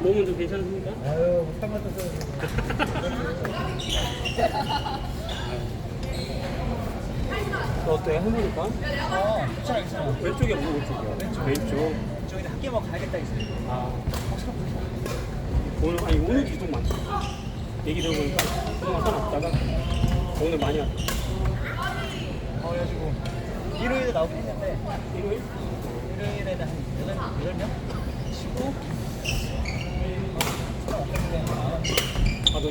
몸은 좀 괜찮습니까? 아유, 못한 것도 어때요? 해보니까? 어, 괜찮아, 괜찮아. 어, 왼쪽이 없나, 오른쪽이요? 왼쪽. 왼쪽. 저 이제 학교 막 가야겠다, 이제. 아. 아 오늘, 아니, 오늘 계속 많다. 얘기 들어보니까 그동안 산 없다가 오늘 많이 왔다. 어, 여지고. 일요일에 나오긴 했는데. 일요일? 일요일에 한 8, 8명? 15?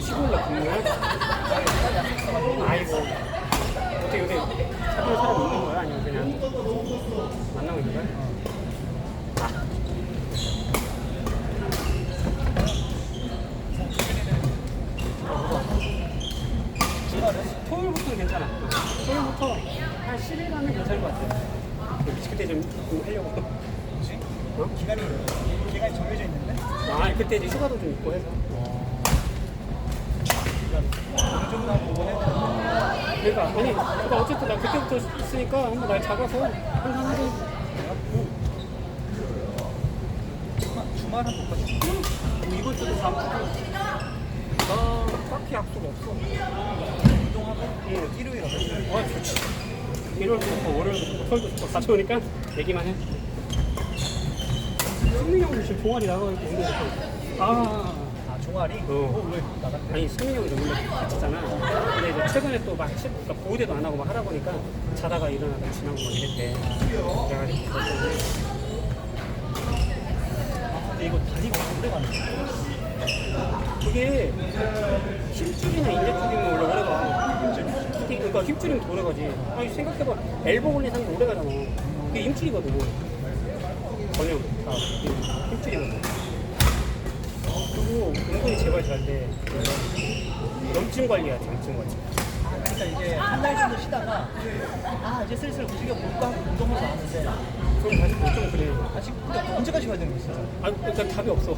아, 너 15일날 근무해? 아이고. 어떻게 요새 찾는 사람 있는 거야? 아니면 그냥 만나고 있는 거야? 주말은 토요일부터는 괜찮아. 토요일부터 한 10일 가면 괜찮을 것 같아. 미치 그때 좀, 좀 하려고. 뭐지? 어? 기간이 기간이 정해져 있는데 아, 그때 이제 휴가도 좀 있고 해서. 어느 정도 하고 오늘 그러니까, 아니, 그러니까 어쨌든 나 그때부터 있으니까 한번 날 잡아서 항상 하고. 주말은 못 가지. 뭐 다음 주도. 나 딱히 약속 없어. 운동하고 응. 일요일? 아, 좋지. 좋고, 토요일도 좋고, 같이 오니까 얘기만 해. 승민이 형도 지금 동아리 나가고 좋고. 아. 아 종아리? 어. 어, 왜 나갔대? 아니 승민이 형이 원래 다쳤잖아. 근데 이제 최근에 또막 그러니까 보호대도 안 하고 막 하다 보니까 자다가 일어나다 지나고 막 이랬대. 그래가지고 그랬더니 근데 이거 다리가 오래 가는 그게 힘줄이나 인대 쪽이면 원래 오래 가. 힘줄. 그러니까 힘줄이면 더 오래 가지. 아니 생각해봐. 엘보 걸린 상도 오래 가잖아. 그게 힘줄이거든. 전혀 다 힘줄이거든. 그리고 운동이 제발 잘 돼. 염증 관리야, 염증 관리. 아, 그러니까 이제 한 달 정도 쉬다가 아 이제 슬슬 움직여 볼까 하고 운동을 나왔는데 그럼 다시 좀 그래. 아직 근데 언제까지 가야 되는 거야 진짜? 아, 그러니까 답이 없어.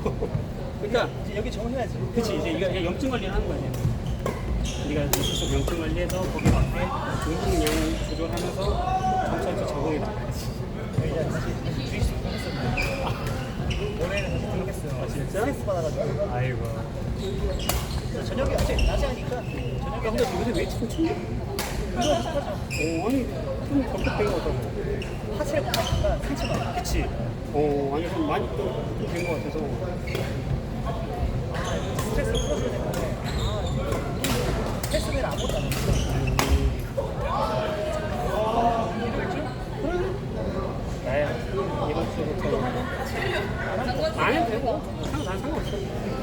그러니까, 이제 여기 정해야지. 그치, 이제 이거 이게 염증 관리를 하는 거야, 이제. 네가 계속 염증 관리해서 거기에 맞게 운동량 조절하면서 점차 적응이 나가야지. 이제 다시 주의식 했었는데 올해는 다시 등록했어요. 아, 진짜? 스트레스 받아가지고. 아이고. 그래서 저녁에 어제 낮에 하니까 야, 저녁에 근데 요새 웨이트? 운동 비슷하죠. 어, 아니, 좀 적극된 것 같다고. 하체를 못 하니까 상체만. 그치? 어, 아니, 좀 많이 또된 것 같아서. 스트레스를 풀어줘야 되는데 아 스트레스를 아무것도 안 했어. 나야, 이번 주부터. 안 해도 되고, 상, 난 상관없어.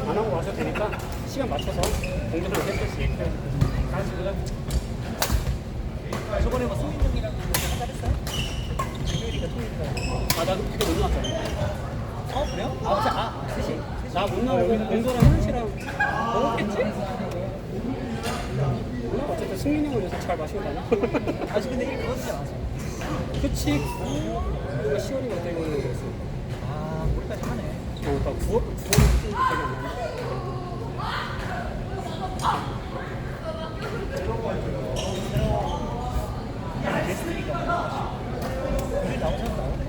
안 하고 와서 되니까 시간 맞춰서 공부를 했듯이 얘기해. 같이 보자. 저번에 뭐 승민 형이랑 한달 했어요? 금요일이가 토요일이가. 아, 나도 그때 못 나왔잖아. 어 그래요? 아 진짜 아 셋이. 나못 나오고 공도랑 현씨랑 먹었겠지? 어쨌든 승민이 형은 요새 잘 마시고 다녀. 아직 근데 일 그거지 않았어. 그치. 우리가 10월이가 되고 그랬어. 아 우리까지 하네. 어, 그러니까 9월, 9월에 기억이 안 나네. 게스트니까. 우리 나온 사람 나오네.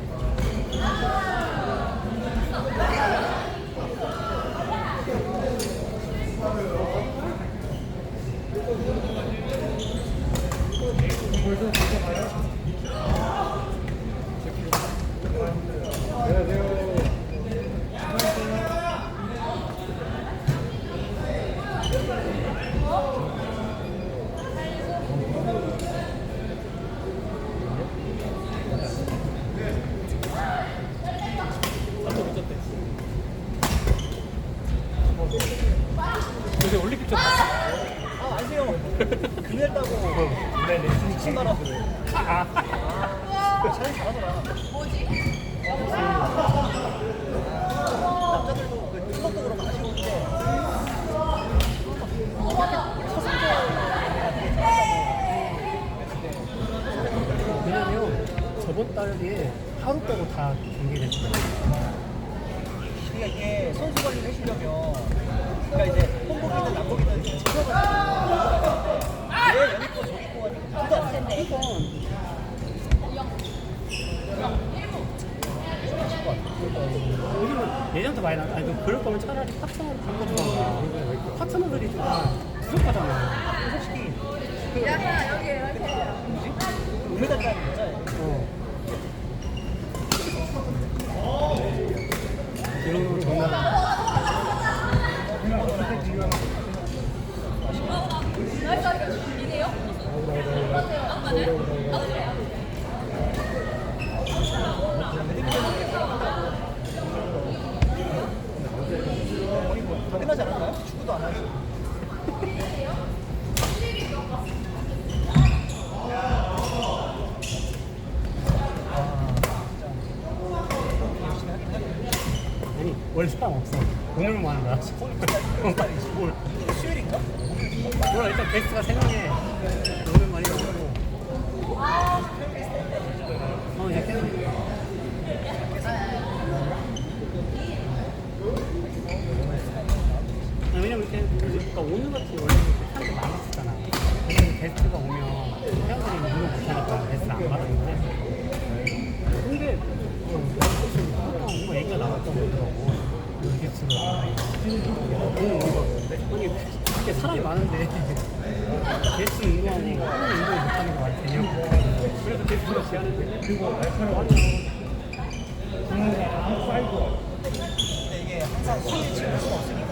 나도 미쳤대. 요새 올림픽 좀 봤어? 아 아니세요. 금요일 따고 네, 네. 10만 원. 아, 아, 촬영 잘하더라. 남자들도 그 팀워크 그러면 아쉬운데 왜냐면 저번 달에 하루 빼고 다. 그러니까 이게 선수 관리를 해주려면 그러니까 이제 홍보기든 남보기든 지켜가지고 얘 여기 거 저기 거 가지고 둘다 안 돼. 그러니까 맞을 것 같아. 요즘은 예전부터 많이 나, 아니, 그 그럴 거면 차라리 파트너 바꿔 주던가. 파트너들이 좀다 부족하잖아. 솔직히. 그, 뭐지? 은메달이라는 여자예요. 어. 이런 거 정말. 거의 뭐 당연하지 않을까요? 축구도 안 하고. 아니, 원래 사람 없어. 오늘만 거야. 오늘. 수요일인가? 오늘 일단 게스트가 세 명에 오늘 많이 나오고. 어, 이제 계속. 아, 왜냐면 이렇게 그러니까 오늘 같이 원래 사람들 많았었잖아. 근데 게스트가 오면 회원들이 운동 못하니까 게스트 안 받았는데 어, 뭔가 얘기가 나왔던 거더라고. 우리 게스트가 오늘 온거 아니 이렇게 사람이 많은데 게스트 운동하고 운동 못하는 거 말이 되냐고. 그래서 게스트가 제안했는데 그거 아니야. 근데 이게 항상 손이 지울 수가 없으니까.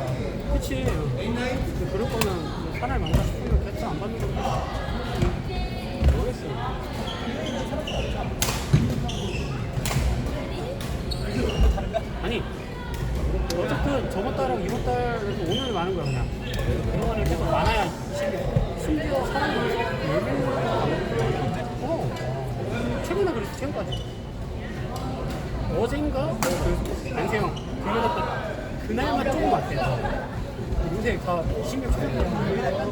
그치. 그럴 거면 사람이 많다 싶으면 게스트 안 받는. 모르겠어. 아니, 어쨌든 저번 달하고 이번 달에서 오늘 많은 거야, 그냥. 그동안에 계속 많아야 심지어, 사람이 10명이 어. 최근에 그랬어, 최근까지. 어젠가? 그, 안세영. 그날만 조금 왔대요. 요새 다 신경 쓰고